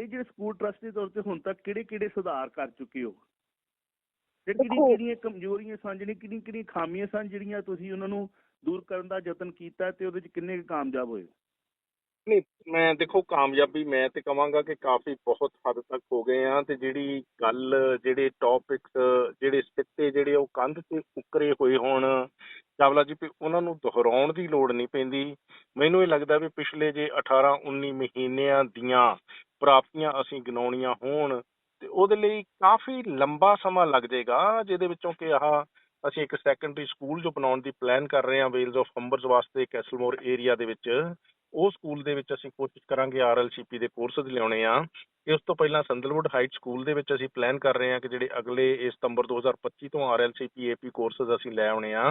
ਇਹ ਜਿਹੜੇ school trust ਦੇ ਤੌਰ ਤੇ ਹੁਣ ਤੱਕ ਕਿਹੜੇ ਕਿਹੜੇ ਸੁਧਾਰ ਕਰ ਚੁੱਕੇ ਹੋ? ਤੇ ਕਿਹੜੀਆਂ ਕਿਹੜੀਆਂ ਕਮਜ਼ੋਰੀਆਂ ਸਨ ਜਿਹੜੀਆਂ ਕਿਹੜੀਆਂ ਕਿਹੜੀਆਂ ਖਾਮੀਆਂ ਸਨ ਜਿਹੜੀਆਂ ਤੁਸੀਂ ਉਹਨਾਂ ਨੂੰ ਦੂਰ ਕਰਨ ਦਾ ਯਤਨ ਕੀਤਾ ਤੇ ਉਹਦੇ ਚ ਕਿੰਨੇ ਕਾਮਯਾਬ ਹੋਏ? ਨਹੀਂ ਮੈਂ ਦੇਖੋ ਕਾਮਯਾਬੀ ਮੈਂ ਤੇ ਕਵਾਂਗਾ ਕਿ ਕਾਫੀ ਬਹੁਤ ਹੱਦ ਤੱਕ ਹੋ ਗਏ ਆ ਤੇ ਜਿਹੜੀ ਗੱਲ ਜਿਹੜੇ ਟੌਪਿਕਸ ਜਿਹੜੇ ਸਿੱਟੇ ਜਿਹੜੇ ਉਹ ਕੰਧ ਤੇ ਉਕਰੇ ਹੋਏ ਹੋਣ ਚਾਵਲਾ ਜੀ ਵੀ ਉਹਨਾਂ ਨੂੰ ਦੁਹਰਾਉਣ ਦੀ ਲੋੜ ਨਹੀਂ ਪੈਂਦੀ। ਮੈਨੂੰ ਇਹ ਲੱਗਦਾ ਵੀ ਪਿਛਲੇ ਜੇ 18 19 ਮਹੀਨਿਆਂ ਦੀਆਂ ਪ੍ਰਾਪਤੀਆਂ ਅਸੀਂ ਗਿਣਾਉਣੀਆਂ ਹੋਣ ਤੇ ਉਹਦੇ ਲਈ ਕਾਫੀ ਲੰਬਾ ਸਮਾਂ ਲੱਗ ਜਾਏਗਾ, ਜਿਹਦੇ ਵਿੱਚੋਂ ਕਿ ਆਹ ਅਸੀਂ ਇੱਕ ਸੈਕੰਡਰੀ ਸਕੂਲ ਜੋ ਬਣਾਉਣ ਦੀ ਪਲਾਨ ਕਰ ਰਹੇ ਹਾਂ ਵੇਲਜ਼ ਆਫ ਹੰਬਰਸ ਵਾਸਤੇ ਕੈਸਲਮੋਰ ਏਰੀਆ ਦੇ ਵਿੱਚ, ਉਹ ਸਕੂਲ ਦੇ ਵਿੱਚ ਅਸੀਂ ਕੋਸ਼ਿਸ਼ ਕਰਾਂਗੇ ਆਰਐਲਸੀਪੀ ਦੇ ਕੋਰਸਸ ਲਿਆਉਣੇ ਆ ਇਸ ਤੋਂ ਪਹਿਲਾਂ ਸੰਦਲਵੁੱਡ ਹਾਈਟ ਸਕੂਲ ਦੇ ਵਿੱਚ ਅਸੀਂ ਪਲਾਨ ਕਰ ਰਹੇ ਹਾਂ ਕਿ ਜਿਹੜੇ ਅਗਲੇ ਇਹ ਸਤੰਬਰ 2025 ਤੋਂ ਆਰਐਲਸੀਪੀ ਏਪੀ ਕੋਰਸਸ ਅਸੀਂ ਲੈ ਆਉਣੇ ਆ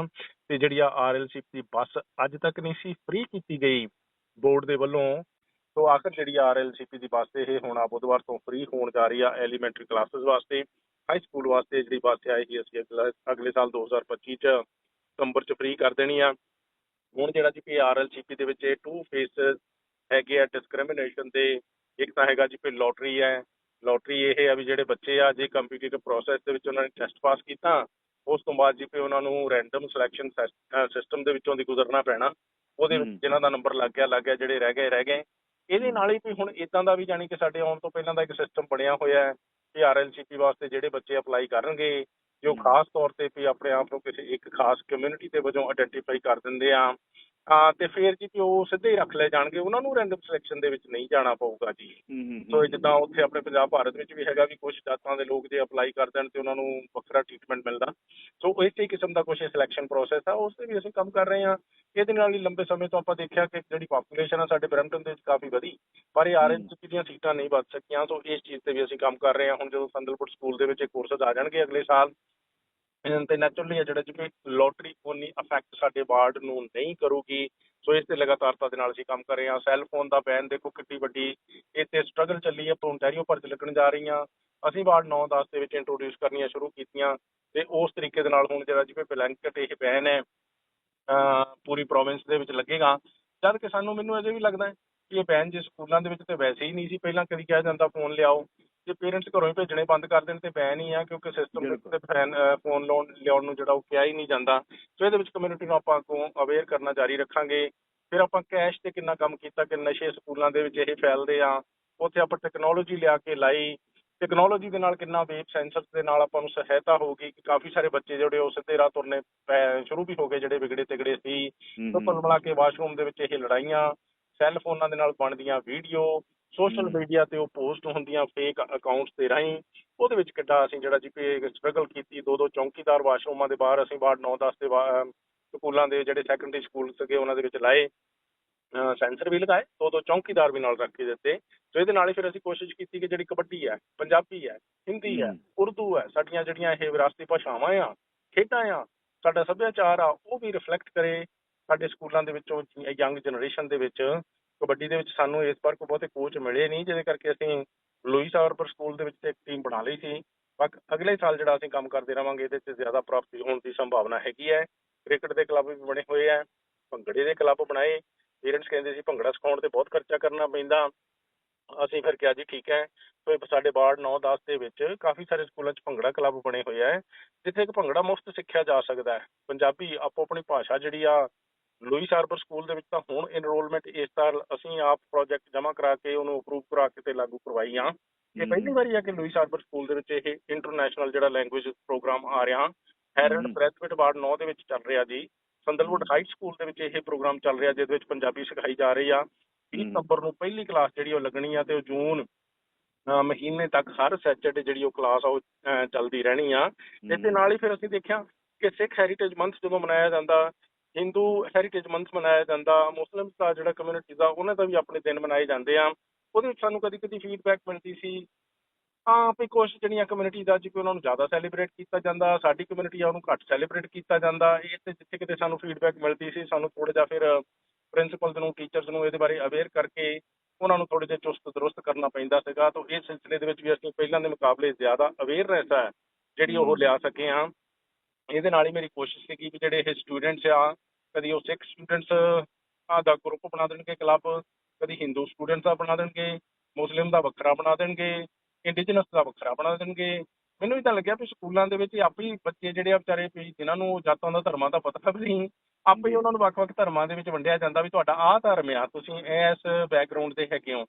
ਤੇ ਜਿਹੜੀ ਆ ਆਰਐਲਸੀਪੀ ਦੀ ਬੱਸ ਅੱਜ ਤੱਕ ਨਹੀਂ ਸੀ ਫ੍ਰੀ ਕੀਤੀ ਗਈ ਬੋਰਡ ਦੇ ਵੱਲੋਂ ਤੋਂ ਆਖਰ ਜਿਹੜੀ ਆਰਐਲਸੀਪੀ ਦੀ ਬੱਸ ਇਹ ਹੁਣ ਆ ਬੁੱਧਵਾਰ ਤੋਂ ਫ੍ਰੀ ਹੋਣ ਜਾ ਰਹੀ ਆ ਐਲੀਮੈਂਟਰੀ ਕਲਾਸਿਸ ਵਾਸਤੇ। ਹਾਈ ਸਕੂਲ ਵਾਸਤੇ ਜਿਹੜੀ ਬੱਸ ਆਈ ਸੀ ਅਸੀਂ ਅਗਲਾ- ਸਾਲ 2025 ਚ ਸਤੰਬਰ ਚ ਫ੍ਰੀ ਕਰ ਦੇਣੀ ਆ। ਹੁਣ ਜਿਹੜਾ ਜੀ ਆਰਐਲਸੀਪੀ ਦੇ ਵਿੱਚ ਇਹ ਟੂ ਫੇਸਸ ਹੈਗੇ ਆ ਡਿਸਕ੍ਰਿਮੀਨੇਸ਼ਨ ਦੇ ਇੱਕ ਤਾਂ ਹੈਗਾ ਜੀ ਕਿ ਲੋਟਰੀ ਹੈ। ਲੋਟਰੀ ਇਹ ਹੈ ਵੀ ਜਿਹੜੇ ਬੱਚੇ ਆ ਜੇ ਕੰਪੀਟੀਟਿਵ ਪ੍ਰੋਸੈਸ ਦੇ ਵਿੱਚ ਉਹਨਾਂ ਨੇ ਟੈਸਟ ਪਾਸ ਕੀਤਾ ਉਸ ਤੋਂ ਬਾਅਦ ਜੀ ਕਿ ਉਹਨਾਂ ਨੂੰ ਰੈਂਡਮ ਸਿਲੈਕਸ਼ਨ ਸਿਸਟਮ ਦੇ ਵਿੱਚੋਂ ਦੀ ਗੁਜ਼ਰਨਾ ਪੈਣਾ। ਉਹਦੇ ਵਿੱਚ। ਜਿਨ੍ਹਾਂ ਦਾ ਨੰਬਰ ਲੱਗ ਗਿਆ ਲੱਗ ਗਿਆ ਜਿਹੜੇ ਰਹਿ ਗਏ ਰਹਿ ਗਏ। ਇਹਦੇ ਨਾਲ ਹੀ ਵੀ ਹੁਣ ਇਦਾਂ ਦਾ ਵੀ ਜਾਣੀ ਕਿ ਸਾਡੇ ਆਉਣ ਤੋਂ ਪਹਿਲਾਂ ਦਾ ਇੱਕ ਸਿਸਟਮ ਬਣਿਆ ਹੋਇਆ ਹੈ ਕਿ ਆਰਐਲਸੀਪੀ ਵਾਸਤੇ ਜਿਹੜੇ ਬੱਚੇ ਅਪਲਾਈ ਕਰਨਗੇ ਜੋ। ਖਾਸ ਤੌਰ ਤੇ ਵੀ ਆਪਣੇ ਆਪ ਨੂੰ ਕਿਸੇ ਇੱਕ ਖਾਸ ਕਮਿਊਨਿਟੀ ਦੇ ਵਜੋਂ ਆਇਡੈਂਟੀਫਾਈ ਕਰ ਦਿੰਦੇ ਆ ਆ ਤੇ ਫਿਰ ਜੀ ਕਿ ਉਹ ਸਿੱਧੇ ਹੀ ਰੱਖ ਲਏ ਜਾਣਗੇ। ਉਹਨਾਂ ਨੂੰ ਰੈਂਡਮ ਸਿਲੈਕਸ਼ਨ ਦੇ ਵਿੱਚ ਨਹੀਂ ਜਾਣਾ ਪਊਗਾ ਜੀ। ਹੂੰ ਹੂੰ ਸੋ ਜਿੱਦਾਂ ਉੱਥੇ ਆਪਣੇ ਪੰਜਾਬ ਭਾਰਤ ਵਿੱਚ ਵੀ ਹੈਗਾ ਵੀ ਕੁਝ ਜਾਤਾਂ ਦੇ ਲੋਕ ਜੇ ਅਪਲਾਈ ਕਰ ਦੇਣ ਤੇ ਉਹਨਾਂ ਨੂੰ ਵੱਖਰਾ ਟ੍ਰੀਟਮੈਂਟ ਮਿਲਦਾ। ਸੋ ਇਸੇ ਕਿਸਮ ਦਾ ਕੁਝ ਸਿਲੈਕਸ਼ਨ ਪ੍ਰੋਸੈਸ ਆ ਉਸ ਤੇ ਵੀ ਅਸੀਂ ਕੰਮ ਕਰ ਰਹੇ ਹਾਂ। ਇਹਦੇ ਨਾਲ ਹੀ ਲੰਬੇ ਸਮੇਂ ਤੋਂ ਆਪਾਂ ਦੇਖਿਆ ਕਿ ਜਿਹੜੀ ਪੋਪੂਲੇਸ਼ਨ ਆ ਸਾਡੇ ਬਰੈਂਪਟਨ ਦੇ ਵਿੱਚ ਕਾਫੀ ਵਧੀ ਪਰ ਇਹ ਆਰਐਨਸੀਪੀ ਦੀਆਂ ਸੀਟਾਂ ਨਹੀਂ ਵੱਧ ਸਕੀਆਂ। ਸੋ ਇਸ ਚੀਜ਼ ਤੇ ਵੀ ਅਸੀਂ ਕੰਮ ਕਰ ਰਹੇ ਹਾਂ। ਹੁਣ ਜਦੋਂ ਸੰਦਲਪੁਰ ਸਕੂਲ ਦੇ ਵਿੱਚ ਇਹ ਕੋਰਸਸ ਆ ਜਾਣਗੇ ਅਗਲੇ ਸਾਲ ਤੇ ਨੈਚੁਰਲੀ ਆ ਜਿਹੜਾ ਜਿਵੇਂ ਲੋਟਰੀ ਉਨੀ ਅਫੈਕਟ ਸਾਡੇ ਵਾਰਡ ਨੂੰ ਨਹੀਂ ਕਰੂਗੀ। ਸੋ ਇਸ ਤੇ ਲਗਾਤਾਰਤਾ ਦੇ ਨਾਲ ਅਸੀਂ ਕੰਮ ਕਰ ਰਹੇ ਹਾਂ। ਸੈੱਲ ਫੋਨ ਦਾ ਬੈਨ ਦੇਖੋ ਕਿੰਨੀ ਵੱਡੀ ਇਹ ਤੇ ਸਟਰਗਲ ਚੱਲੀ ਹੈ ਪੌਂਟੈਰੀਓ ਭਰਤੀ ਲੱਗਣ ਜਾ ਰਹੀਆਂ। ਅਸੀਂ ਵਾਰਡ 9-10 ਦੇ ਵਿੱਚ ਇੰਟਰੋਡਿਊਸ ਕਰਨੀਆਂ ਸ਼ੁਰੂ ਕੀਤੀਆਂ। ਤੇ ਉਸ ਤਰੀਕੇ ਦੇ ਨਾਲ ਹੁਣ ਜਿਹੜਾ ਜਿਵੇਂ ਬਲੈਂਕਟ ਇਹ ਬੈਨ ਹੈ, ਅਹ ਪੂਰੀ ਪ੍ਰੋਵਿੰਸ ਦੇ ਵਿੱਚ ਲੱਗੇਗਾ। ਜਦ ਕਿ ਸਾਨੂੰ ਮੈਨੂੰ ਅਜੇ ਵੀ ਲੱਗਦਾ ਹੈ ਕਿ ਇਹ ਬੈਨ ਜੇ ਸਕੂਲਾਂ ਦੇ ਵਿੱਚ ਤੇ ਵੈਸੇ ਹੀ ਨਹੀਂ ਸੀ। ਪਹਿਲਾਂ ਕਦੀ ਕਿਹਾ ਜਾਂਦਾ ਫੋਨ ਲਿਆਓ। ਜੇ ਪੇਰੈਂਟਸ ਘਰੋਂ ਹੀ ਭੇਜਣੇ ਬੰਦ ਕਰ ਦੇਣ ਤੇ ਬੈਨ ਹੀ ਆ ਕਿਉਂਕਿ ਸਿਸਟਮ। ਉੱਤੇ ਫੈਨ ਫੋਨ ਲਾਉਣ ਲਿਆਉਣ ਨੂੰ ਜਿਹੜਾ ਉਹ ਕਿਹਾ ਹੀ ਨਹੀਂ ਜਾਂਦਾ। ਸੋ ਇਹਦੇ ਵਿੱਚ ਕਮਿਊਨਿਟੀ ਨੂੰ ਆਪਾਂ ਅੱਗੋਂ ਅਵੇਅਰ ਕਰਨਾ ਜਾਰੀ ਰੱਖਾਂਗੇ। ਫਿਰ ਆਪਾਂ ਕੈਸ਼ ਤੇ ਕਿੰਨਾ ਕੰਮ ਕੀਤਾ ਕਿ ਨਸ਼ੇ ਸਕੂਲਾਂ ਦੇ ਵਿੱਚ ਇਹ ਫੈਲਦੇ ਆ। ਉੱਥੇ ਆਪਾਂ ਟੈਕਨੋਲੋਜੀ ਲਿਆ ਕੇ ਲਾਈ। ਟੈਕਨੋਲੋਜੀ ਦੇ ਨਾਲ ਕਿੰਨਾ ਵੇਬ ਸੈਂਸਰਸ ਦੇ ਨਾਲ ਆਪਾਂ ਨੂੰ ਸਹਾਇਤਾ ਹੋਊਗੀ ਕਿ ਕਾਫੀ ਸਾਰੇ ਬੱਚੇ ਜਿਹੜੇ ਉਹ ਸਿੱਧੇ ਰਾਹ ਤੁਰਨੇ ਸ਼ੁਰੂ ਵੀ ਹੋ ਗਏ ਜਿਹੜੇ ਵਿਗੜੇ ਤਿਗੜੇ ਸੀ। ਤੋਂ ਕੁੱਲ ਮਿਲਾ ਕੇ ਵਾਸ਼ਰੂਮ ਦੇ ਵਿੱਚ ਇਹ ਲੜਾਈਆਂ ਸੈੱਲ ਫੋਨਾਂ ਦੇ ਨਾਲ ਬਣਦੀਆਂ ਵੀਡੀਓ ਸੋਸ਼ਲ। ਮੀਡੀਆ ਤੇ ਉਹ ਪੋਸਟ ਹੁੰਦੀਆਂ ਫੇਕ ਅਕਾਊਂਟਸ ਦੇ ਰਾਹੀਂ ਉਹਦੇ ਵਿੱਚ ਕਿੱਡਾ ਅਸੀਂ ਜਿਹੜਾ ਜੀ ਪੇ ਸਟਰਗਲ ਕੀਤੀ ਦੋ ਦੋ ਚੌਂਕੀਦਾਰ ਵਾਸ਼ਰੂਮਾਂ ਦੇ ਬਾਹਰ ਅਸੀਂ ਵਾਰਡ 9-10 ਦੇ ਵਾ- ਅਹ ਸਕੂਲਾਂ ਦੇ ਜਿਹੜੇ ਸੈਕੰਡਰੀ ਸਕੂਲ ਸੀਗੇ ਉਹਨਾਂ ਦੇ ਵਿੱਚ ਲਾਏ ਸੈਂਸਰ ਵੀ ਲਗਾਏ ਦੋ ਦੋ ਚੌਂਕੀਦਾਰ ਵੀ ਨਾਲ ਰੱਖ ਕੇ ਦਿੱਤੇ ਸੋ ਇਹਦੇ ਨਾਲ ਹੀ ਫਿਰ ਅਸੀਂ ਕੋਸ਼ਿਸ਼ ਕੀਤੀ ਕਿ ਜਿਹੜੀ ਕਬੱਡੀ ਹੈ ਪੰਜਾਬੀ ਹੈ ਹਿੰਦੀ ਹੈ। ਉਰਦੂ ਹੈ ਸਾਡੀਆਂ ਜਿਹੜੀਆਂ ਇਹ ਵਿਰਾਸਤੀ ਭਾਸ਼ਾਵਾਂ ਆ ਖੇਡਾਂ ਆ ਸਾਡਾ ਸੱਭਿਆਚਾਰ ਆ ਉਹ ਵੀ ਰਿਫਲੈਕਟ ਕਰੇ ਸਾਡੇ ਸਕੂਲਾਂ ਦੇ ਵਿੱਚੋਂ ਯੰਗ ਜਨਰੇਸ਼ਨ ਦੇ ਵਿੱਚ ਕਬੱਡੀ ਦੇ ਵਿੱਚ ਸਾਨੂੰ ਇਸ ਵਾਰ ਕੋਈ ਬਹੁਤੇ ਕੋਚ ਮਿਲੇ ਨਹੀਂ, ਜਿਹਦੇ ਕਰਕੇ ਅਸੀਂ ਲੂਈਸ ਆਵਰਪਰ ਸਕੂਲ ਦੇ ਵਿੱਚ ਤੇ ਇੱਕ ਟੀਮ ਬਣਾ ਲਈ ਸੀ। ਬਾਕੀ ਅਗਲੇ ਸਾਲ ਜਿਹੜਾ ਅਸੀਂ ਕੰਮ ਕਰਦੇ ਰਵਾਂਗੇ ਇਹਦੇ 'ਚ ਜ਼ਿਆਦਾ ਪ੍ਰਾਪਤੀ ਹੋਣ ਦੀ ਸੰਭਾਵਨਾ ਹੈਗੀ ਹੈ। ਕ੍ਰਿਕਟ ਦੇ ਕਲੱਬ ਵੀ ਬਣੇ ਹੋਏ ਆ, ਭੰਗੜੇ ਦੇ ਕਲੱਬ ਬਣਾਏ। ਪੇਰੈਂਟਸ ਕਹਿੰਦੇ ਸੀ ਭੰਗੜਾ ਸਿਖਾਉਣ ਤੇ ਬਹੁਤ ਖਰਚਾ ਕਰਨਾ ਪੈਂਦਾ। ਅਸੀਂ ਫਿਰ ਕਿਹਾ ਜੀ ਠੀਕ ਹੈ। ਸੋ ਸਾਡੇ ਵਾਰਡ 9-10 ਦੇ ਵਿੱਚ ਕਾਫੀ ਸਾਰੇ ਸਕੂਲਾਂ 'ਚ ਭੰਗੜਾ ਕਲੱਬ ਬਣੇ ਹੋਏ ਆ, ਜਿੱਥੇ ਕਿ ਭੰਗੜਾ ਮੁਫਤ ਸਿੱਖਿਆ ਜਾ ਸਕਦਾ ਹੈ। ਪੰਜਾਬੀ ਆਪੋ ਆਪਣੀ ਭਾਸ਼ਾ ਜਿਹੜੀ ਆ ਲੂਈਸ ਹਾਰਬਰ ਸਕੂਲ ਦੇ ਵਿੱਚ ਤਾਂ ਹੁਣ ਐਨਰੋਲਮੈਂਟ ਇਸ ਸਾਲ ਅਸੀਂ ਆਪ ਪ੍ਰੋਜੈਕਟ ਜਮ੍ਹਾਂ ਕਰਾ ਕੇ ਉਹਨੂੰ ਅਪਰੂਵ ਕਰਾ ਕੇ ਤੇ ਲਾਗੂ ਕਰਵਾਈ ਆ ਇਹ। ਪਹਿਲੀ ਵਾਰੀ ਆ ਕਿ ਲੂਈਸ ਹਾਰਬਰ ਸਕੂਲ ਦੇ ਵਿੱਚ ਇਹ ਇੰਟਰਨੈਸ਼ਨਲ ਜਿਹੜਾ ਲੈਂਗੁਏਜ ਪ੍ਰੋਗਰਾਮ ਆ ਰਿਹਾ। ਹਮ। ਪ੍ਰੈਸਵਿਟ ਵਾਰਡ 9 ਦੇ ਵਿੱਚ ਚੱਲ ਰਿਹਾ ਜੀ। ਸੰਦਲਵੁੱਡ ਹਾਈ ਸਕੂਲ ਦੇ ਵਿੱਚ ਇਹ ਪ੍ਰੋਗਰਾਮ ਚੱਲ ਰਿਹਾ ਜਿਹਦੇ ਵਿੱਚ ਪੰਜਾਬੀ ਸਿਖਾਈ ਜਾ ਰਹੀ ਆ। 30 ਹਮ। ਨਵੰਬਰ ਨੂੰ ਪਹਿਲੀ ਕਲਾਸ ਜਿਹੜੀ ਉਹ ਲੱਗਣੀ ਆ ਤੇ ਉਹ ਜੂਨ ਮਹੀਨੇ ਤੱਕ ਹਰ ਸੈਚਰਡੇ ਜਿਹੜੀ ਉਹ ਕਲਾਸ ਆ ਉਹ ਚੱਲਦੀ ਰਹਿਣੀ ਆ। ਇਸ ਦੇ ਨਾਲ ਹੀ ਫਿਰ ਅਸੀਂ ਦੇਖਿਆ ਕਿ ਸਿੱਖ ਹੈਰੀਟੇਜ ਮੰਥ ਜਦੋਂ ਮਨਾਇਆ ਜਾਂਦਾ ਹਿੰਦੂ ਹੈਰੀਟੇਜ ਮੰਥ ਮਨਾਇਆ ਜਾਂਦਾ ਮੁਸਲਿਮ ਦਾ ਜਿਹੜਾ ਕਮਿਊਨਿਟੀ ਦਾ, ਉਹਨਾਂ ਦਾ ਵੀ ਆਪਣੇ ਦਿਨ ਮਨਾਏ ਜਾਂਦੇ ਆ। ਉਹਦੇ ਵਿੱਚ ਸਾਨੂੰ ਕਦੀ ਕਦੀ ਫੀਡਬੈਕ ਮਿਲਦੀ ਸੀ, ਹਾਂ, ਵੀ ਕੁਝ ਜਿਹੜੀਆਂ ਕਮਿਊਨਿਟੀ ਦਾ ਜਿਵੇਂ ਉਹਨਾਂ ਨੂੰ ਜ਼ਿਆਦਾ ਸੈਲੀਬ੍ਰੇਟ ਕੀਤਾ ਜਾਂਦਾ, ਸਾਡੀ ਕਮਿਊਨਿਟੀ ਆ, ਉਹਨੂੰ ਘੱਟ ਸੈਲੀਬ੍ਰੇਟ ਕੀਤਾ ਜਾਂਦਾ। ਇਹ ਤੇ ਜਿੱਥੇ ਕਿਤੇ ਸਾਨੂੰ ਫੀਡਬੈਕ ਮਿਲਦੀ ਸੀ, ਸਾਨੂੰ ਥੋੜਾ ਜਿਹਾ ਫਿਰ ਪ੍ਰਿੰਸੀਪਲਸ ਨੂੰ ਟੀਚਰਸ ਨੂੰ ਇਹਦੇ ਬਾਰੇ ਅਵੇਅਰ ਕਰਕੇ ਉਹਨਾਂ ਨੂੰ ਥੋੜੇ ਜਿਹਾ ਚੁਸਤ ਦਰੁਸਤ ਕਰਨਾ ਪੈਂਦਾ ਸੀਗਾ। ਤਾਂ ਇਸ ਸਿਲਸਿਲੇ ਦੇ ਵਿੱਚ ਵੀ ਅਸੀਂ ਪਹਿਲਾਂ ਦੇ ਮੁਕਾਬਲੇ ਜ਼ਿਆਦਾ ਅਵੇਅਰਨੈਸ ਹੈ ਜਿਹੜੀ ਉਹ ਲਿਆ ਸਕੇ ਹਾਂ ਇਹਦੇ ਨਾਲ ਹੀ ਮੇਰੀ ਕੋਸ਼ਿਸ਼ ਸੀਗੀ ਵੀ ਜਿਹੜੇ ਇਹ ਸਟੂਡੈਂਟਸ ਆ ਕਦੀ ਉਹ ਸਿੱਖ ਸਟੂਡੈਂਟਸ ਦਾ ਗਰੁੱਪ ਬਣਾ ਦੇਣਗੇ ਕਲੱਬ ਕਦੀ ਹਿੰਦੂ ਸਟੂਡੈਂਟਸ ਦਾ ਬਣਾ ਦੇਣਗੇ ਮੁਸਲਿਮ ਦਾ ਵੱਖਰਾ ਬਣਾ ਦੇਣਗੇ ਇੰਡੀਜਨਸ ਦਾ ਵੱਖਰਾ ਬਣਾ ਦੇਣਗੇ ਮੈਨੂੰ ਵੀ ਤਾਂ ਲੱਗਿਆ ਵੀ ਸਕੂਲਾਂ ਦੇ ਵਿੱਚ ਆਪੇ ਹੀ ਬੱਚੇ ਜਿਹੜੇ ਆ ਵਿਚਾਰੇ ਵੀ ਜਿਨ੍ਹਾਂ ਨੂੰ ਜਾਤਾਂ ਦਾ ਧਰਮਾਂ ਦਾ ਪਤਾ ਵੀ ਨਹੀਂ ਆਪੇ ਹੀ ਉਹਨਾਂ ਨੂੰ ਵੱਖ-ਵੱਖ ਧਰਮਾਂ ਦੇ ਵਿੱਚ ਵੰਡਿਆ ਜਾਂਦਾ ਵੀ ਤੁਹਾਡਾ ਆਹ ਧਰਮ ਆ ਤੁਸੀਂ ਇਸ ਬੈਕਗ੍ਰਾਉਂਡ ਦੇ ਹੈਗੇ ਹੋ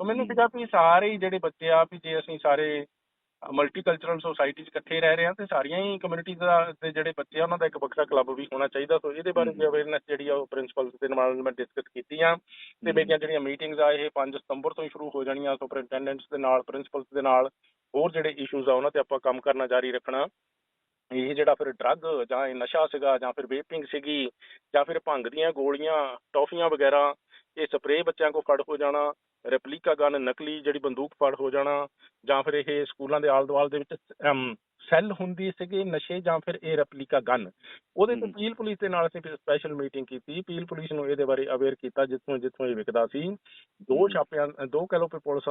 ਤਾਂ ਮੈਨੂੰ। ਸੀਗਾ ਵੀ ਸਾਰੇ ਹੀ ਜਿਹੜੇ ਬੱਚੇ ਆ ਵੀ ਜੇ ਅਸੀਂ ਸਾਰੇ ਮਲਟੀਕਲਚਰਲ ਸੁਸਾਇਟੀ 'ਚ ਇਕੱਠੇ ਰਹਿ ਰਹੇ ਹਾਂ ਤੇ ਸਾਰੀਆਂ ਹੀ ਕਮਿਊਨਿਟੀਜ਼ ਦਾ ਦੇ ਜਿਹੜੇ ਬੱਚੇ ਆ ਉਹਨਾਂ ਦਾ ਇੱਕ ਵੱਖਰਾ ਕਲੱਬ ਵੀ ਹੋਣਾ ਚਾਹੀਦਾ ਸੋ ਇਹਦੇ ਬਾਰੇ ਵੀ। ਅਵੇਅਰਨੈਸ ਜਿਹੜੀ ਆ ਉਹ ਪ੍ਰਿੰਸੀਪਲ ਦੇ ਨਾਲ ਮੈਂ ਡਿਸਕਸ ਕੀਤੀ ਆ ਤੇ। ਮੇਰੀਆਂ ਜਿਹੜੀਆਂ ਮੀਟਿੰਗਸ ਆ ਇਹ 5 ਸਤੰਬਰ ਤੋਂ ਹੀ ਸ਼ੁਰੂ ਹੋ ਜਾਣੀਆਂ ਸੁਪਰਇੰਟੈਂਡੈਂਟਸ ਦੇ ਨਾਲ ਪ੍ਰਿੰਸੀਪਲਸ ਦੇ ਨਾਲ ਹੋਰ ਜਿਹੜੇ ਇਸ਼ੂਜ਼ ਆ ਉਹਨਾਂ ਤੇ ਆਪਾਂ ਕੰਮ ਕਰਨਾ ਜਾਰੀ ਰੱਖਣਾ ਇਹ ਜਿਹੜਾ ਫਿਰ ਡਰੱਗ ਜਾਂ ਇਹ ਨਸ਼ਾ ਸੀਗਾ ਜਾਂ ਫਿਰ ਵੇਪਿੰਗ ਸੀਗੀ ਜਾਂ ਫਿਰ ਭੰਗ ਦੀਆਂ ਗੋਲੀਆਂ ਟੌਫੀਆਂ ਵਗੈਰਾ ਇਹ ਸਪਰੇਅ ਬੱਚਿਆਂ ਕੋਲ ਫੜ ਹੋ ਜਾਣਾ, ਰੈਪਲੀਕਾ ਗਨ ਨਕਲੀ ਜਿਹੜੀ ਬੰਦੂਕ ਫੜ ਹੋ ਜਾਣਾ ਜਾਂ ਫਿਰ ਇਹ ਸਕੂਲਾਂ ਦੇ ਆਲ ਦੁਆਲ ਦੇ ਵਿੱਚ ਸੈੱਲ ਹੁੰਦੀ ਸੀਗੇ ਨਸ਼ੇ ਜਾਂ ਫਿਰ ਇਹ ਰੈਪਲੀਕਾ ਗਨ ਉਹਦੇ ਤੇ। ਪੀਲ ਪੁਲਿਸ ਦੇ ਨਾਲ ਅਸੀਂ ਸਪੈਸ਼ਲ ਮੀਟਿੰਗ ਕੀਤੀ। ਪੀਲ ਪੁਲਿਸ ਨੂੰ ਇਹਦੇ ਬਾਰੇ ਅਵੇਅਰ ਕੀਤਾ ਜਿੱਥੋਂ ਜਿੱਥੋਂ ਇਹ ਵਿਕਦਾ ਸੀ। ਦੋ। ਛਾਪਿਆਂ ਦੋ ਲਓ ਵੀ ਪੁਲਿਸ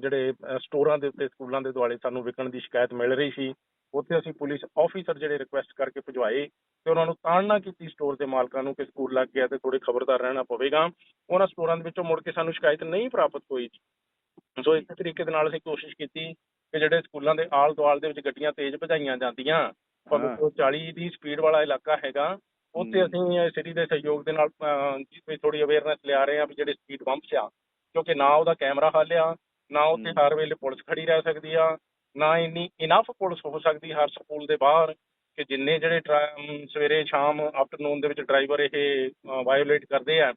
ਜਿਹੜੇ ਸਟੋਰਾਂ ਦੇ ਉੱਤੇ ਸਕੂਲਾਂ ਦੇ ਦੁਆਲੇ ਸਾਨੂੰ ਵਿਕਣ ਦੀ ਸ਼ਿਕਾਇਤ ਮਿਲ ਰਹੀ ਸੀ। ਉੱਥੇ ਅਸੀਂ ਪੁਲਿਸ ਆਫੀਸਰ ਜਿਹੜੇ ਰਿਕੁਐਸਟ ਕਰਕੇ ਭਜਵਾਏ ਤੇ ਉਹਨਾਂ ਨੂੰ ਤਾੜਨਾ ਕੀਤੀ ਸਟੋਰ ਦੇ ਮਾਲਕਾਂ ਨੂੰ ਕਿ ਸਕੂਲ ਲੱਗ ਗਿਆ ਤੇ ਥੋੜੇ ਖਬਰਦਾਰ ਰਹਿਣਾ ਪਵੇਗਾ। ਉਹਨਾਂ ਸਟੋਰਾਂ ਦੇ ਵਿੱਚੋਂ ਮੁੜ ਕੇ ਸਾਨੂੰ ਸ਼ਿਕਾਇਤ ਨਹੀਂ ਪ੍ਰਾਪਤ ਹੋਈ। ਸੋ ਇਸ ਤਰੀਕੇ ਦੇ ਨਾਲ ਅਸੀਂ ਕੋਸ਼ਿਸ਼ ਕੀਤੀ। ਕਿ ਜਿਹੜੇ ਸਕੂਲਾਂ ਦੇ ਆਲ ਦੁਆਲ ਦੇ ਵਿੱਚ ਗੱਡੀਆਂ ਤੇਜ਼ ਭਜਾਈਆਂ ਜਾਂਦੀਆਂ ਭਾਵੇਂ। ਉਹ 40 ਦੀ ਸਪੀਡ ਵਾਲਾ ਇਲਾਕਾ ਹੈਗਾ ਉੱਥੇ। ਅਸੀਂ ਸਿਟੀ ਦੇ ਸਹਿਯੋਗ ਦੇ ਨਾਲ ਥੋੜੀ ਅਵੇਅਰਨੈਸ ਲਿਆ ਰਹੇ ਹਾਂ ਵੀ ਜਿਹੜੇ ਸਪੀਡ ਬੰਪਸ ਆ ਕਿਉਂਕਿ ਨਾ ਉਹਦਾ ਕੈਮਰਾ ਹੱਲ ਆ ਨਾ ਉੱਥੇ। ਹਰ ਵੇਲੇ ਪੁਲਿਸ ਖੜੀ ਰਹਿ ਸਕਦੀ ਆ ਨਾ ਇੰਨੀ ਇਨਫ ਪੁਲਿਸ ਹੋ ਸਕਦੀ ਹਰ ਸਕੂਲ ਦੇ ਬਾਹਰ ਕਿ ਜਿੰਨੇ ਜਿਹੜੇ ਸਵੇਰੇ ਸ਼ਾਮ ਆਫਟਰਨੂਨ ਦੇ ਵਿੱਚ ਡਰਾਈਵਰ ਇਹ ਵਾਇਓਲੇਟ ਕਰਦੇ ਆ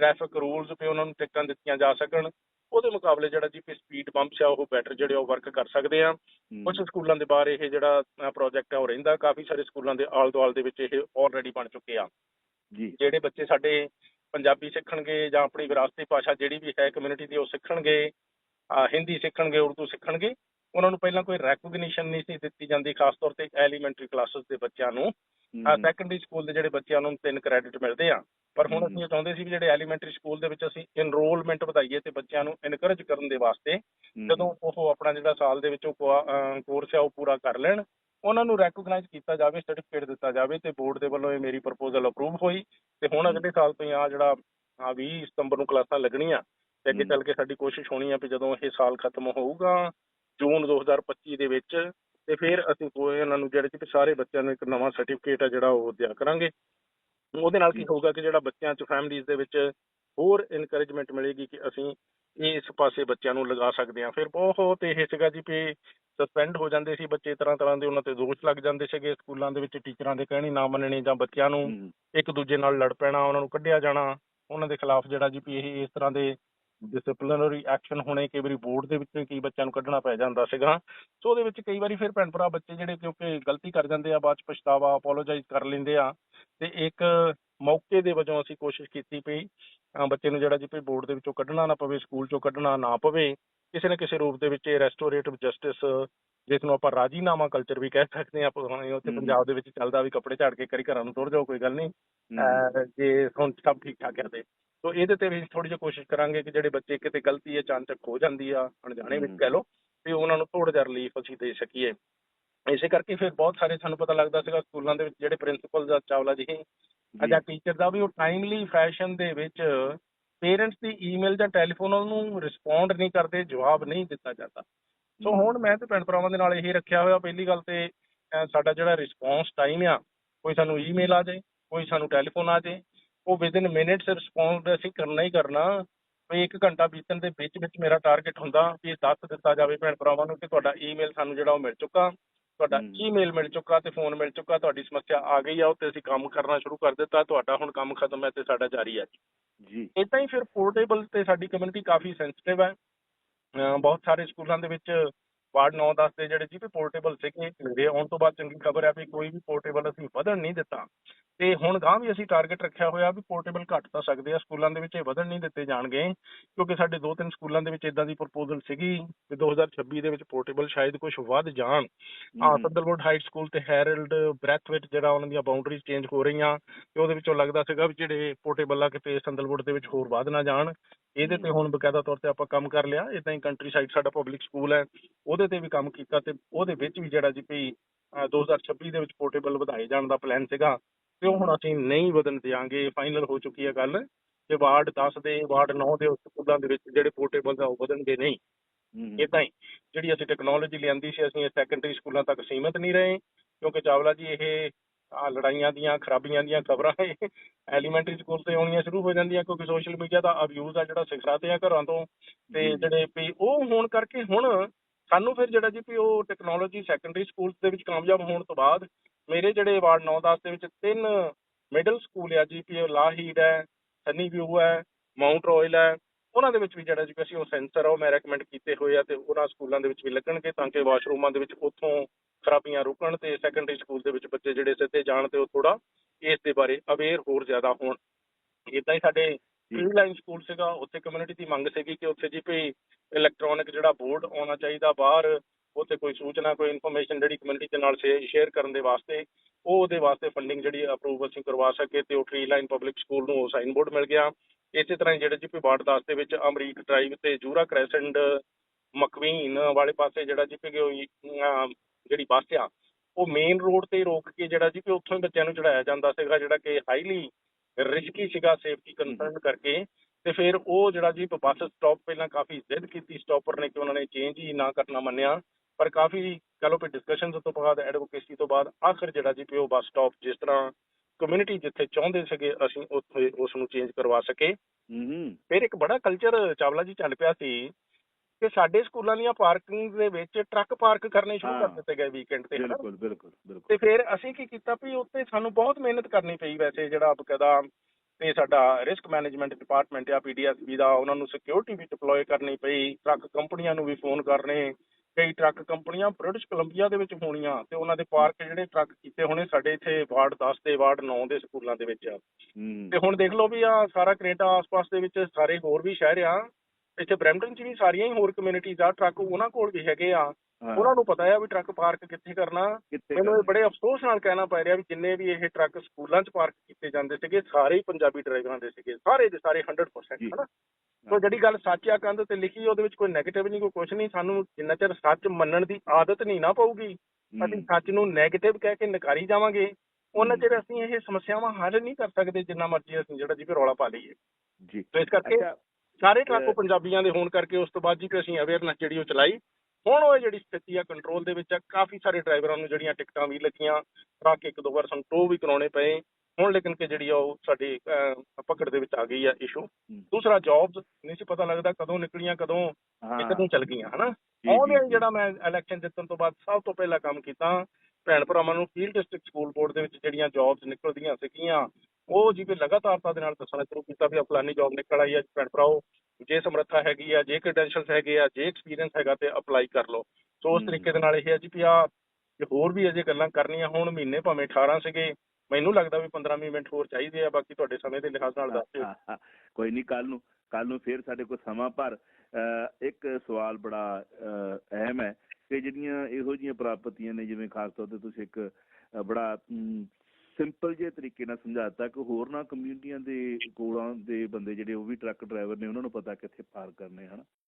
ਟ੍ਰੈਫਿਕ ਰੂਲਸ ਤੇ ਉਹਨਾਂ ਨੂੰ ਟਿਕਟਾਂ ਦਿੱਤੀਆਂ ਜਾ ਸਕਣ ਉਹਦੇ ਮੁਕਾਬਲੇ ਜਿਹੜਾ ਜੀ ਸਪੀਡ ਬੰਪਸ ਆ ਉਹ ਬੈਟਰ ਜਿਹੜੇ ਉਹ ਵਰਕ ਕਰ ਸਕਦੇ ਆ। ਕੁਝ ਸਕੂਲਾਂ ਦੇ ਬਾਹਰ ਇਹ ਜਿਹੜਾ ਪ੍ਰੋਜੈਕਟ ਹੈ ਉਹ ਰਹਿੰਦਾ। ਕਾਫੀ ਸਾਰੇ ਸਕੂਲਾਂ ਦੇ ਆਲ ਦੁਆਲ ਦੇ ਵਿੱਚ ਇਹ ਆਲਰੇਡੀ ਬਣ ਚੁੱਕੇ ਆ। ਜੀ। ਜਿਹੜੇ ਬੱਚੇ ਸਾਡੇ ਪੰਜਾਬੀ ਸਿੱਖਣਗੇ ਜਾਂ ਆਪਣੀ ਵਿਰਾਸਤੀ ਭਾਸ਼ਾ ਜਿਹੜੀ ਵੀ ਹੈ ਕਮਿਊਨਿਟੀ ਦੀ ਉਹ ਸਿੱਖਣਗੇ ਹਿੰਦੀ ਸਿੱਖਣਗੇ ਉਰਦੂ ਸਿੱਖਣਗੇ। ਉਹਨਾਂ ਨੂੰ ਪਹਿਲਾਂ ਕੋਈ ਰੈਕੋਗਨੀਸ਼ਨ ਨਹੀਂ ਸੀ ਦਿੱਤੀ ਜਾਂਦੀ ਖਾਸ ਤੌਰ ਤੇ ਐਲੀਮੈਂਟਰੀ ਕਲਾਸਿਸ ਦੇ ਬੱਚਿਆਂ ਨੂੰ ਹਮ। ਸੈਕੰਡਰੀ ਸਕੂਲ ਦੇ ਜਿਹੜੇ ਬੱਚਿਆਂ ਨੂੰ ਤਿੰਨ ਕ੍ਰੈਡਿਟ ਮਿਲਦੇ ਆ ਪਰ ਹੁਣ। ਅਸੀਂ ਚਾਹੁੰਦੇ ਸੀ ਵੀ ਜਿਹੜੇ ਐਲੀਮੈਂਟਰੀ ਸਕੂਲ ਦੇ ਵਿੱਚ ਅਸੀਂ ਇਨਰੋਲਮੈਂਟ ਵਧਾਈਏ ਤੇ ਬੱਚਿਆਂ ਨੂੰ ਇਨਕਰੇਜ ਕਰਨ ਦੇ ਵਾਸਤੇ। ਜਦੋਂ ਉਹ ਆਪਣਾ ਜਿਹੜਾ ਸਾਲ ਦੇ ਵਿੱਚ ਉਹ ਕੋਰਸ ਆ ਉਹ ਪੂਰਾ ਕਰ ਲੈਣ ਉਹਨਾਂ ਨੂੰ ਰੈਕੋਗਨਾਈਜ਼ ਕੀਤਾ ਜਾਵੇ ਸਰਟੀਫਿਕੇਟ ਦਿੱਤਾ ਜਾਵੇ ਤੇ ਬੋਰਡ ਦੇ ਵੱਲੋਂ ਇਹ ਮੇਰੀ ਪ੍ਰਪੋਜ਼ਲ ਅਪਰੂਵ ਹੋਈ ਤੇ ਹੁਣ ਅਗਲੇ ਸਾਲ ਤੋਂ ਆ ਜਿਹੜਾ ਆ 20 ਸਤੰਬਰ ਨੂੰ ਕਲਾਸਾਂ ਲੱਗਣੀਆਂ ਤੇ ਅੱਗੇ। ਚੱਲ ਕੇ ਸਾਡੀ ਕੋਸ਼ਿਸ਼ ਹੋਣੀ ਆ ਵੀ ਜਦੋਂ ਇਹ ਸਾਲ ਖਤਮ ਹੋਊਗਾ ਜੂਨ 2025 ਦੇ ਵਿੱਚ ਤੇ ਫਿਰ ਅਸੀਂ ਕੋਈ ਇਹਨਾਂ ਨੂੰ ਜਿਹੜੇ ਕਿ ਸਾਰੇ ਬੱਚਿਆਂ ਨੂੰ ਇੱਕ ਨਵਾਂ ਸਰਟੀਫਿਕੇਟ ਆ ਜਿਹੜਾ ਉਹ ਦਿਆ ਕਰਾਂਗੇ। ਉਹਦੇ ਨਾਲ ਕੀ ਹੋਊਗਾ ਕਿ ਜਿਹੜਾ ਬੱਚਿਆਂ 'ਚ ਫੈਮਿਲੀਜ਼ ਦੇ ਵਿੱਚ ਹੋਰ ਇਨਕਰੇਜਮੈਂਟ ਮਿਲੇਗੀ ਕਿ ਅਸੀਂ ਇਸ ਪਾਸੇ ਬੱਚਿਆਂ ਨੂੰ ਲਗਾ ਸਕਦੇ ਹਾਂ। ਫਿਰ ਬਹੁਤ ਇਹ ਸੀਗਾ ਜੀ ਵੀ ਸਸਪੈਂਡ ਹੋ ਜਾਂਦੇ ਸੀ ਬੱਚੇ ਤਰ੍ਹਾਂ ਤਰ੍ਹਾਂ ਦੇ ਉਹਨਾਂ ਤੇ ਦੋਸ਼ ਲੱਗ ਜਾਂਦੇ ਸੀਗੇ ਸਕੂਲਾਂ ਦੇ ਵਿੱਚ ਟੀਚਰਾਂ ਦੇ ਕਹਿਣੀ ਨਾ ਮੰਨਣੀ ਜਾਂ ਬੱਚਿਆਂ ਨੂੰ। ਇੱਕ ਦੂਜੇ ਨਾਲ ਲੜ ਪੈਣਾ ਉਹਨਾਂ ਨੂੰ ਕੱਢਿਆ ਜਾਣਾ। ਉਹਨਾਂ ਦੇ ਖਿਲਾਫ ਜਿਹੜਾ ਜੀ ਵੀ ਇਹ ਇਸ ਤਰ੍ਹਾਂ ਦੇ ਡਿਸਪਲਿਨਰੀ ਐਕਸ਼ਨ ਹੋਣੇ ਕਈ ਵਾਰੀ ਬੋਰਡ ਦੇ ਵਿੱਚੋਂ ਕਈ ਬੱਚਿਆਂ ਨੂੰ ਕੱਢਣਾ ਪੈ ਜਾਂਦਾ ਸੀਗਾ। ਸੋ ਉਹਦੇ ਵਿੱਚ ਕਈ ਵਾਰੀ ਫਿਰ ਭੈਣ ਭਰਾ ਬੱਚੇ ਜਿਹੜੇ ਕਿਉਂਕਿ ਗਲਤੀ ਕਰ ਜਾਂਦੇ ਆ ਬਾਅਦ ਚ ਪਛਤਾਵਾ ਅਪੋਲੋਜਾਈਜ਼ ਕਰ ਲੈਂਦੇ ਆ। ਤੇ ਇੱਕ ਮੌਕੇ ਦੇ ਵਜੋਂ ਅਸੀਂ ਕੋਸ਼ਿਸ਼ ਕੀਤੀ ਅਹ ਬੱਚੇ ਨੂੰ ਜਿਹੜਾ ਜੀ ਬੋਰਡ ਦੇ ਵਿੱਚੋਂ ਕੱਢਣਾ ਨਾ ਪਵੇ ਸਕੂਲ ਚੋਂ ਕੱਢਣਾ ਨਾ ਪਵੇ ਕਿਸੇ ਨਾ ਕਿਸੇ ਰੂਪ ਦੇ ਵਿੱਚ ਇਹ ਰੈਸਟੋਰੇਟਿਵ ਜਸਟਿਸ ਜਿਸ ਨੂੰ ਆਪਾਂ ਰਾਜੀਨਾਮਾ ਕਲਚਰ ਵੀ ਕਹਿ ਸਕਦੇ ਆ ਆਪਾਂ ਹੁਣ ਉੱਥੇ ਹਮ। ਪੰਜਾਬ ਦੇ ਵਿੱਚ ਚੱਲਦਾ ਵੀ ਕੱਪੜੇ ਝਾੜ ਕੇ ਕਰੀ ਘਰਾਂ ਨੂੰ ਤੁਰ ਜਾਓ ਕੋਈ ਗੱਲ ਨਹੀਂ। ਜੇ ਹੁਣ ਸਭ ਠੀਕ ਠਾਕ ਤੇ। ਸੋ ਇਹਦੇ ਤੇ ਵੀ ਥੋੜੀ ਜਿਹੀ ਕੋਸ਼ਿਸ਼ ਕਰਾਂਗੇ ਕਿ ਜਿਹੜੇ ਬੱਚੇ ਕਿਤੇ ਗਲਤੀ ਅਚਾਨਕ ਹੋ ਜਾਂਦੀ ਆ ਅਣਜਾਣੇ ਵਿੱਚ। ਕਹਿ ਲਓ ਤੇ ਉਹਨਾਂ ਨੂੰ ਥੋੜਾ ਜਿਹਾ ਰਿਲੀਫ ਅਸੀਂ ਦੇ ਸਕੀਏ ਇਸੇ ਕਰਕੇ ਫਿਰ ਬਹੁਤ ਸਾਰੇ ਸਾਨੂੰ ਪਤਾ ਲੱਗਦਾ ਸੀਗਾ ਸਕੂਲਾਂ ਦੇ ਵਿੱਚ ਜਿਹੜੇ ਪ੍ਰਿੰਸੀਪਲ ਜਾਂ ਚਾਵਲਾ ਜੀ ਜੀ। ਜਾਂ ਟੀਚਰ ਦਾ ਵੀ ਉਹ ਟਾਈਮਲੀ ਫੈਸ਼ਨ ਦੇ ਵਿੱਚ ਪੇਰੈਂਟਸ ਦੀ ਈਮੇਲ ਜਾਂ ਟੈਲੀਫੋਨ ਨੂੰ ਰਿਸਪੌਂਡ ਨਹੀਂ ਕਰਦੇ ਜਵਾਬ ਨਹੀਂ ਦਿੱਤਾ ਜਾਂਦਾ ਸੋ। ਹੁਣ ਮੈਂ ਤੇ ਭੈਣ ਭਰਾਵਾਂ ਦੇ ਨਾਲ ਇਹ ਰੱਖਿਆ ਹੋਇਆ ਪਹਿਲੀ ਗੱਲ ਤੇ ਸਾਡਾ ਜਿਹੜਾ ਰਿਸਪੌਂਸ ਟਾਈਮ ਆ ਕੋਈ ਸਾਨੂੰ ਈਮੇਲ ਆ ਜਾਏ ਕੋਈ ਸਾਨੂੰ ਟੈਲੀਫੋਨ ਆ ਜਾਏ ਉਹ ਵਿਦਿਨ ਮਿੰਟਸ ਰਿਸਪੌਂਡ ਅਸੀਂ ਕਰਨਾ ਹੀ ਕਰਨਾ ਵੀ ਇੱਕ ਘੰਟਾ ਬੀਤਣ ਦੇ ਵਿੱਚ ਵਿੱਚ ਮੇਰਾ ਟਾਰਗੇਟ ਹੁੰਦਾ ਵੀ ਇਹ ਦੱਸ ਦਿੱਤਾ ਜਾਵੇ ਭੈਣ ਭਰਾਵਾਂ ਨੂੰ ਕਿ ਤੁਹਾਡਾ ਈਮੇਲ ਸਾਨੂੰ ਜਿਹੜਾ ਉਹ ਮਿਲ ਚੁੱਕਾ ਤੁਹਾਡਾ। ਈਮੇਲ ਮਿਲ ਚੁੱਕਾ ਤੇ ਫੋਨ ਮਿਲ ਚੁੱਕਾ ਤੁਹਾਡੀ ਸਮੱਸਿਆ ਆ ਗਈ ਆ ਉੱਤੇ ਅਸੀਂ ਕੰਮ ਕਰਨਾ ਸ਼ੁਰੂ ਕਰ ਦਿੱਤਾ ਤੁਹਾਡਾ ਹੁਣ ਕੰਮ ਖਤਮ ਹੈ ਤੇ ਸਾਡਾ ਜਾਰੀ ਹੈ ਜੀ। ਇਦਾਂ ਹੀ ਫਿਰ ਪੋਰਟੇਬਲ ਤੇ ਸਾਡੀ ਕਮਿਊਨਿਟੀ ਕਾਫੀ ਸੈਂਸਿਟਿਵ ਹੈ। ਬਹੁਤ ਸਾਰੇ ਸਕੂਲਾਂ ਦੇ ਵਿੱਚ ਵਾਰਡ 9-10 ਦੇ ਜਿਹੜੇ ਜੀ ਵੀ ਪੋਰਟੇਬਲ ਸੀਗੇ ਮੇਰੇ ਆਉਣ ਤੋਂ ਬਾਅਦ ਚੰਗੀ ਖਬਰ ਹੈ ਵੀ ਕੋਈ ਵੀ ਪੋਰਟੇਬਲ ਅਸੀਂ ਵਧਣ ਨਹੀਂ ਦਿੱਤਾ। ਤੇ ਹੁਣ ਗਾਂ ਵੀ ਅਸੀਂ ਟਾਰਗੇਟ ਰੱਖਿਆ ਹੋਇਆ ਵੀ ਪੋਰਟੇਬਲ ਘੱਟ ਤਾਂ ਸਕਦੇ ਆ ਸਕੂਲਾਂ ਦੇ ਵਿੱਚ ਇਹ ਵਧਣ ਨਹੀਂ ਦਿੱਤੇ ਜਾਣਗੇ ਕਿਉਂਕਿ ਸਾਡੇ ਦੋ ਤਿੰਨ ਸਕੂਲਾਂ ਦੇ ਵਿੱਚ ਇਦਾਂ ਦੀ ਪ੍ਰਪੋਜ਼ਲ ਸੀਗੀ ਕਿ 2026 ਦੇ ਵਿੱਚ ਪੋਰਟੇਬਲ ਸ਼ਾਇਦ ਕੁਝ ਵੱਧ ਜਾਣ। ਹਾਂ। ਹਮ। ਸੰਦਰਵੁੱਡ ਹਾਈ ਸਕੂਲ ਤੇ ਹੈਰਲਡ ਬ੍ਰੈਥਵਿਟ ਜਿਹੜਾ ਉਹਨਾਂ ਦੀਆਂ ਬਾਉਂਡਰੀਜ਼ ਚੇਂਜ ਹੋ ਰਹੀਆਂ ਤੇ ਉਹਦੇ ਵਿੱਚੋਂ ਲੱਗਦਾ ਸੀਗਾ ਵੀ ਜਿਹੜੇ ਪੋਰਟੇਬਲ ਆ ਕਿਤੇ ਸੰਦਰਵੁੱਡ ਦੇ ਵਿੱਚ ਹੋਰ ਵੱਧ ਨਾ ਜਾਣ। ਇਹਦੇ ਤੇ ਹੁਣ ਬਕਾਇਦਾ ਤੌਰ ਤੇ ਆਪਾਂ ਕੰਮ ਕਰ ਲਿਆ ਇਦਾਂ ਹੀ ਕੰਟਰੀ ਸਾਈਡ ਸਾਡਾ ਪਬਲਿਕ ਸਕੂਲ ਹੈ ਉਹਦੇ ਤੇ ਵੀ ਕੰਮ ਕੀਤਾ ਤੇ ਉਹਦੇ ਵਿੱਚ ਵੀ ਜਿਹੜਾ ਜੀ ਅਹ 2026 ਦੇ ਵਿੱਚ ਪੋਰਟੇਬਲ ਵਧਾਏ ਜਾਣ ਦਾ ਪਲਾਨ ਸੀਗਾ। ਤੇ ਉਹ ਹੁਣ ਅਸੀਂ ਨਹੀਂ ਵਧਣ ਦਿਆਂਗੇ ਫਾਈਨਲ ਹੋ ਚੁੱਕੀ ਹੈ ਗੱਲ ਕਿ ਵਾਰਡ 10 ਦੇ ਵਾਰਡ 9 ਦੇ ਸਕੂਲਾਂ ਦੇ ਵਿੱਚ ਜਿਹੜੇ ਪੋਰਟੇਬਲ ਆ ਉਹ ਵਧਣਗੇ ਨਹੀਂ ਇਦਾਂ ਹੀ ਜਿਹੜੀ ਅਸੀਂ ਟੈਕਨੋਲੋਜੀ ਲਿਆਂਦੀ ਸੀ ਅਸੀਂ ਇਹ ਸੈਕੰਡਰੀ ਸਕੂਲਾਂ ਤੱਕ ਸੀਮਿਤ ਨਹੀਂ ਰਹੇ ਕਿਉਂਕਿ ਚਾਵਲਾ ਜੀ ਇਹ ਆਹ ਲੜਾਈਆਂ ਦੀਆਂ ਖਰਾਬੀਆਂ ਦੀਆਂ ਖਬਰਾਂ ਐਲੀਮੈਂਟਰੀ ਸਕੂਲ ਤੇ ਆਉਣੀਆਂ ਸ਼ੁਰੂ ਹੋ ਜਾਂਦੀਆਂ ਕਿਉਂਕਿ ਸੋਸ਼ਲ ਮੀਡੀਆ ਦਾ ਅਬਿਊਜ਼ ਆ ਜਿਹੜਾ ਸਿਖਰਾਤੇ ਆ ਘਰਾਂ ਤੋਂ ਤੇ। ਜਿਹੜੇ ਵੀ ਉਹ ਹੋਣ ਕਰਕੇ ਹੁਣ ਸਾਨੂੰ ਫਿਰ ਜਿਹੜਾ ਜੀ ਵੀ ਉਹ ਟੈਕਨੋਲੋਜੀ ਸੈਕੰਡਰੀ ਸਕੂਲ ਦੇ ਵਿੱਚ ਕਾਮਯਾਬ ਹੋਣ ਤੋਂ ਬਾਅਦ ਮੇਰੇ ਜਿਹੜੇ ਵਾਰਡ 9-10 ਦੇ ਵਿੱਚ ਤਿੰਨ ਮਿਡਲ ਸਕੂਲ ਆ ਜੀ ਪੀ ਲਾਹੀਡ ਹੈ ਸਨੀ ਵਿਊ ਹੈ ਮਾਊਂਟ ਰੋਇਲ ਹੈ ਉਹਨਾਂ ਦੇ ਵਿੱਚ ਵੀ ਜਿਹੜਾ ਜੀ ਵੀ ਅਸੀਂ ਉਹ ਸੈਂਸਰ ਆ ਉਹ ਮੈਂ ਰეკਮੈਂਡ ਕੀਤੇ ਹੋਏ ਆ ਤੇ ਉਹਨਾਂ ਸਕੂਲਾਂ ਦੇ ਵਿੱਚ ਵੀ ਲੱਗਣਗੇ ਤਾਂ ਕਿ ਵਾਸ਼ਰੂਮਾਂ ਦੇ ਵਿੱਚ ਉੱਥੋਂ ਖਰਾਬੀਆਂ ਰੁਕਣ ਤੇ ਸੈਕੰਡਰੀ ਸਕੂਲ ਦੇ ਵਿੱਚ ਬੱਚੇ ਜਿਹੜੇ ਸਿੱਧੇ ਜਾਣ ਤੇ ਉਹ ਥੋੜਾ ਇਸ ਦੇ ਬਾਰੇ ਅਵੇਅਰ ਹੋਰ ਜ਼ਿਆਦਾ ਹੋਣ। ਇਦਾਂ ਹੀ ਸਾਡੇ ਫ੍ਰੀ ਲਾਈਨ ਸਕੂਲ ਸੀਗਾ ਉੱਥੇ ਕਮਿਊਨਿਟੀ ਦੀ ਮੰਗ ਸੀਗੀ ਕਿ ਉੱਥੇ ਜੀ ਵੀ ਇਲੈਕਟ੍ਰੋਨਿਕ ਜਿਹੜਾ ਬੋਰਡ ਆਉਣਾ ਚਾਹੀਦਾ ਬਾਹਰ ਉੱਥੇ ਕੋਈ ਸੂਚਨਾ, ਕੋਈ ਇਨਫੋਰਮੇਸ਼ਨ ਜਿਹੜੀ ਕਮਿਊਨਿਟੀ ਦੇ ਨਾਲ ਸ਼ੇਅਰ ਕਰਨ ਦੇ ਵਾਸਤੇ, ਉਹ ਉਹਦੇ ਵਾਸਤੇ ਫੰਡਿੰਗ ਜਿਹੜੀ ਅਪਰੂਵ ਅਸੀਂ ਕਰਵਾ ਸਕੇ ਤੇ ਉਹ ਟ੍ਰੀ ਲਾਈਨ ਪਬਲਿਕ ਸਕੂਲ ਨੂੰ ਸਾਈਨ ਬੋਰਡ ਮਿਲ ਗਿਆ। ਇਸੇ ਤਰ੍ਹਾਂ ਹੀ ਜੀ ਵੀ ਵਾਰਡ 10 ਦੇ ਵਿੱਚ ਅਮਰੀਕ ਡਰਾਈਵ ਤੇ ਜੂਰਾ ਕ੍ਰੈਸੈਂਡ ਮਕਵੀਨ ਵਾਲੇ ਪਾਸੇ ਜਿਹੜਾ ਜੀ ਵੀ ਜਿਹੜੀ ਬੱਸ ਆ, ਉਹ ਮੇਨ ਰੋਡ ਤੇ ਰੋਕ ਕੇ ਜਿਹੜਾ ਜੀ ਕਿ ਉੱਥੋਂ ਹੀ ਬੱਚਿਆਂ ਨੂੰ ਚੜਾਇਆ ਜਾਂਦਾ ਸੀਗਾ, ਜਿਹੜਾ ਕਿ ਹਾਈਲੀ ਰਿਸਕੀ ਸੀਗਾ ਸੇਫਟੀ ਕੰਸਰਨ ਕਰਕੇ। ਤੇ ਫਿਰ ਉਹ ਜਿਹੜਾ ਜੀ ਬੱਸ ਸਟਾਪ ਪਹਿਲਾਂ ਕਾਫੀ ਜ਼ਿੱਦ ਕੀਤੀ ਸਟਾਪਰ ਨੇ ਕਿ ਉਹਨਾਂ ਨੇ ਚੇਂਜ ਹੀ ਨਾ ਕਰਨਾ ਮੰਨਿਆ। ਪਰ ਕਾਫੀ ਕਹ ਲਓ ਕਿ ਡਿਸਕਸ਼ਨਸ ਤੋਂ ਬਾਅਦ ਐਡਵੋਕੇਸੀ ਤੋਂ ਬਾਅਦ ਆਖਰ ਜਿਹੜਾ ਜੀ ਉਹ ਬੱਸ ਸਟਾਪ ਜਿਸ ਤਰ੍ਹਾਂ ਕਮਿਊਨਿਟੀ ਜਿੱਥੇ ਚਾਹੁੰਦੇ ਸੀਗੇ ਅਸੀਂ ਉੱਥੇ ਉਸ ਨੂੰ ਚੇਂਜ ਕਰਵਾ ਸਕੇ। ਹੂੰ ਫਿਰ ਇੱਕ ਬੜਾ ਕਲਚਰ ਚਾਵਲਾ ਜੀ ਚੱਲ ਪਿਆ ਸੀ ਕਿ ਸਾਡੇ ਸਕੂਲਾਂ ਦੀਆਂ ਪਾਰਕਿੰਗ ਦੇ ਵਿੱਚ ਟਰੱਕ ਪਾਰਕ ਕਰਨੇ ਸ਼ੁਰੂ ਕਰ। ਦਿੱਤੇ ਗਏ ਵੀਕਐਂਡ ਤੇ ਬਿਲਕੁਲ ਬਿਲਕੁਲ ਬਿਲਕੁਲ। ਤੇ ਫਿਰ ਅਸੀਂ ਕੀ ਕੀਤਾ ਵੀ ਉੱਤੇ ਸਾਨੂੰ ਬਹੁਤ ਮਿਹਨਤ ਕਰਨੀ ਪਈ ਵੈਸੇ ਜਿਹੜਾ ਬਕਾਇਦਾ ਤੇ ਸਾਡਾ ਰਿਸਕ ਮੈਨੇਜਮੈਂਟ ਡਿਪਾਰਟਮੈਂਟ ਆ ਪੀਡੀਐਸਬੀ ਦਾ ਉਹਨਾਂ ਨੂੰ ਸਿਕਿਉਰਿਟੀ ਵੀ ਡਿਪਲੋਏ ਕਰਨੀ ਪਈ ਟਰੱਕ ਕੰਪਨੀਆਂ ਨੂੰ ਵੀ ਫੋਨ ਕਰਨੇ ਕਈ ਟਰੱਕ ਕੰਪਨੀਆਂ ਬ੍ਰਿਟਿਸ਼ ਕੋਲੰਬੀਆ ਦੇ ਵਿੱਚ ਹੋਣੀਆਂ ਤੇ ਉਹਨਾਂ ਦੇ ਪਾਰਕ ਜਿਹੜੇ ਟਰੱਕ ਕੀਤੇ ਹੋਣੇ ਸਾਡੇ ਇੱਥੇ ਵਾਰਡ 10 ਤੇ ਵਾਰਡ 9 ਦੇ ਸਕੂਲਾਂ ਦੇ ਵਿੱਚ। ਤੇ ਹੁਣ ਦੇਖ ਲਓ ਵੀ ਆ ਸਾਰਾ ਕੈਨੇਡਾ ਆਸ-ਪਾਸ ਦੇ ਵਿੱਚ ਸਾਰੇ ਹੋਰ ਵੀ ਸ਼ਹਿਰ ਆ। ਇੱਥੇ ਬਰੈਂਪਟਨ 'ਚ ਵੀ ਸਾਰੀਆਂ ਹੀ ਹੋਰ ਕਮਿਊਨਿਟੀਜ਼ ਆ ਟਰੱਕ ਉਹਨਾਂ ਕੋਲ ਵੀ ਹੈਗੇ ਆ। ਹਾਂ। ਉਹਨਾਂ ਨੂੰ ਪਤਾ ਆ ਵੀ ਟਰੱਕ ਪਾਰਕ ਕਿੱਥੇ ਕਰਨਾ। ਕਿੱਥੇ ਮੈਨੂੰ ਇਹ ਕਰਨਾ? ਬੜੇ ਅਫਸੋਸ ਨਾਲ ਕਹਿਣਾ ਪੈ ਰਿਹਾ ਵੀ ਜਿੰਨੇ ਵੀ ਇਹ ਟਰੱਕ ਸਕੂਲਾਂ 'ਚ ਪਾਰਕ ਕੀਤੇ ਜਾਂਦੇ ਸੀਗੇ ਸਾਰੇ ਹੀ ਪੰਜਾਬੀ ਡਰਾਈਵਰਾਂ ਦੇ ਸੀਗੇ। ਸਾਰੇ ਦੇ ਸਾਰੇ 100% ਜੀ। ਹਨਾ? ਸੋ ਜਿਹੜੀ ਗੱਲ ਸੱਚ ਆ ਕੰਧ ਤੇ ਲਿਖੀ ਉਹਦੇ ਵਿੱਚ ਕੋਈ 네ਗੇਟਿਵ ਨਹੀਂ ਕੋਈ ਕੁਝ ਨਹੀਂ ਸਾਨੂੰ ਜਿੰਨਾ ਚਿਰ ਸੱਚ ਮੰਨਣ ਦੀ ਆਦਤ ਨਹੀਂ ਨਾ ਪਊਗੀ। ਅਸੀਂ ਸੱਚ ਨੂੰ 네ਗੇਟਿਵ ਕਹਿ ਕੇ ਨਕਾਰੀ ਜਾਵਾਂਗੇ। ਉਹਨਾਂ ਚਿਰ ਅਸੀਂ ਇਹ ਸਮੱਸਿਆਵਾਂ ਹੱਲ ਨਹੀਂ ਕਰ ਸਕਦੇ ਜਿੰਨਾ ਮਰਜ਼ੀ ਅਸੀਂ ਜਿਹੜਾ ਜੀ ਵੀ ਰੌਲਾ ਪਾ ਲਈਏ। ਜੀ। ਇਸ ਕਰਕੇ ਅੱਛਾ। ਸਾਰੇ ਟਰੱਕ ਪੰਜਾਬੀਆਂ ਦੇ ਹੋਣ ਕਰਕੇ ਉਸ ਤੋਂ ਬਾਅਦ ਜੀ ਕਿ ਅਸੀਂ ਅਵੇਅਰਨੈਸ ਜਿਹੜੀ ਉਹ ਚਲਾਈ। ਹੁਣ ਉਹ ਜਿਹੜੀ ਸਥਿਤੀ ਆ ਕੰਟਰੋਲ ਦੇ ਵਿੱਚ ਆ ਕਾਫੀ ਸਾਰੇ ਡਰਾਈਵਰਾਂ ਨੂੰ ਜਿਹੜੀਆਂ ਟਿਕਟਾਂ ਵੀ ਲੱਗੀਆਂ ਟਰੱਕ ਇੱਕ ਦੋ ਵਾਰ ਸਾਨੂੰ ਟੋ ਵੀ ਕਰਾਉਣੇ ਪਏ। ਹੁਣ ਲੇਕਿਨ ਕਿ ਜਿਹੜੀ ਆ ਉਹ ਸਾਡੀ ਪਕੜ ਦੇ ਵਿੱਚ ਆ ਗਈ ਆ ਇਸ਼ੂ ਦੂਸਰਾ ਜੌਬਸ ਨਹੀਂ ਸੀ ਪਤਾ ਲੱਗਦਾ ਕਦੋਂ ਨਿਕਲੀਆਂ ਕਦੋਂ ਕਦੋਂ ਚੱਲ ਗਈਆਂ ਹਨਾ? ਜੀ। ਜਿਹੜਾ ਮੈਂ ਇਲੈਕਸ਼ਨ ਜਿੱਤਣ ਤੋਂ ਬਾਅਦ ਸਭ ਤੋਂ ਪਹਿਲਾਂ ਕੰਮ ਕੀਤਾ ਭੈਣ ਭਰਾਵਾਂ ਨੂੰ ਫੀਲਡ ਡਿਸਟ੍ਰਿਕਟ ਸਕੂਲ ਬੋਰਡ ਦੇ ਵਿੱਚ ਜਿਹੜੀਆਂ ਜੌਬਸ ਨਿਕਲਦੀਆਂ ਸੀਗੀਆਂ ਉਹ ਜਿਵੇਂ ਲਗਾਤਾਰਤਾ ਦੇ ਨਾਲ ਦੱਸਣਾ ਸ਼ੁਰੂ ਕੀਤਾ ਵੀ ਆਹ ਫਲਾਨੀ ਜੌਬ ਨਿਕਲ ਆਈ ਹੈ ਭੈਣ ਭਰਾਓ ਜੇ ਸਮਰੱਥਾ ਹੈਗੀ ਆ ਜੇ ਕ੍ਰੈਡੈਂਸ਼ੀਅਲਸ ਹੈਗੇ ਆ ਜੇ ਐਕਸਪੀਰੀਅੰਸ ਹੈਗਾ ਤੇ ਅਪਲਾਈ ਕਰ ਲਓ। ਸੋ ਉਸ। ਤਰੀਕੇ ਦੇ ਨਾਲ ਇਹ ਹੈ ਜੀ ਵੀ ਆ ਜੇ ਹੋਰ ਵੀ ਅਜੇ ਗੱਲਾਂ ਕਰਨੀਆਂ ਹੋਣ ਮਹੀਨੇ ਭਾਵੇਂ 18 ਸੀਗੇ ਮੈਨੂੰ ਲੱਗਦਾ ਵੀ 15 ਵੀਹ ਮਿੰਟ ਹੋਰ ਚਾਹੀਦੇ ਆ ਬਾਕੀ ਤੁਹਾਡੇ ਸਮੇਂ ਦੇ ਲਿਹਾਜ਼ ਨਾਲ ਦੱਸ ਦਿਓ। ਕੋਈ ਨਹੀਂ ਕੱਲ ਨੂੰ ਕੱਲ ਨੂੰ ਫੇਰ ਸਾਡੇ ਕੋਲ ਸਮਾਂ ਪਰ ਇੱਕ ਸਵਾਲ ਬੜਾ ਅਹ, ਅਹਿਮ ਹੈ ਕਿ ਜਿਹੜੀਆਂ ਇਹੋ ਜਿਹੀਆਂ ਪ੍ਰਾਪਤੀਆਂ ਨੇ ਜਿਵੇਂ ਖਾਸ ਤੌਰ ਤੇ ਤੁਸੀਂ ਇੱਕ ਬੜਾ ਸਿੰਪਲ ਜਿਹੇ ਤਰੀਕੇ ਨਾਲ ਸਮਝਾਤਾ ਕਿ ਹੋਰ ਨਾ ਕਮਿਊਨਿਟੀਆਂ ਦੇ ਕੋਲਾਂ ਦੇ ਬੰਦੇ ਜਿਹੜੇ ਉਹ ਵੀ ਟਰੱਕ ਡਰਾਈਵਰ ਨੇ, ਉਹਨਾਂ ਨੂੰ ਪਤਾ ਕਿੱਥੇ ਪਾਰ ਕਰਨੇ ਹਨ।